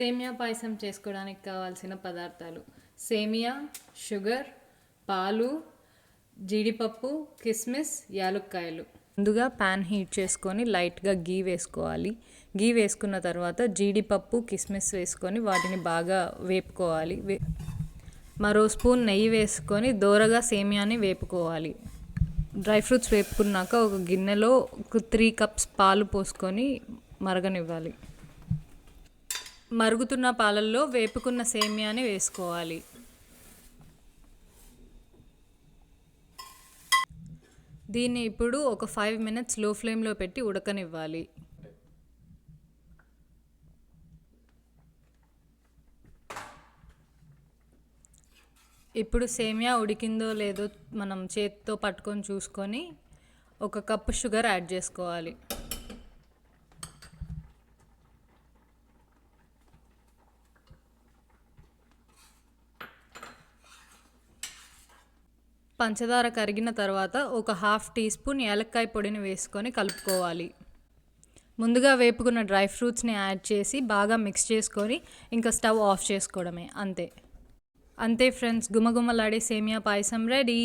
సేమియా పాయసం చేసుకోవడానికి కావాల్సిన పదార్థాలు. సేమియా షుగర్ పాలు జీడిపప్పు కిస్మిస్ యాలుక్కాయలు. ముందుగా ప్యాన్ హీట్ చేసుకొని లైట్గా గీ వేసుకోవాలి. గీ వేసుకున్న తర్వాత జీడిపప్పు కిస్మిస్ వేసుకొని వాటిని బాగా వేపుకోవాలి. వే మరో స్పూన్ నెయ్యి వేసుకొని దోరగా సేమియాని వేపుకోవాలి. డ్రై ఫ్రూట్స్ వేపుకున్నాక ఒక గిన్నెలో త్రీ కప్స్ పాలు పోసుకొని మరగనివ్వాలి. మరుగుతున్న పాలల్లో వేపుకున్న సేమియాని వేసుకోవాలి. దీన్ని ఇప్పుడు ఒక ఫైవ్ మినిట్స్లో ఫ్లేమ్లో పెట్టి ఉడకనివ్వాలి. ఇప్పుడు సేమియా ఉడికిందో లేదో మనం చేతితో పట్టుకొని చూసుకొని ఒక కప్పు షుగర్ యాడ్ చేసుకోవాలి. పంచదార కరిగిన తర్వాత ఒక హాఫ్ టీ స్పూన్ ఏలక్కాయ పొడిని వేసుకొని కలుపుకోవాలి. ముందుగా వేపుకున్న డ్రై ఫ్రూట్స్ని యాడ్ చేసి బాగా మిక్స్ చేసుకొని ఇంకా స్టవ్ ఆఫ్ చేసుకోవడమే అంతే. అంతే ఫ్రెండ్స్ గుమగుమలాడే సేమియా పాయసం రెడీ.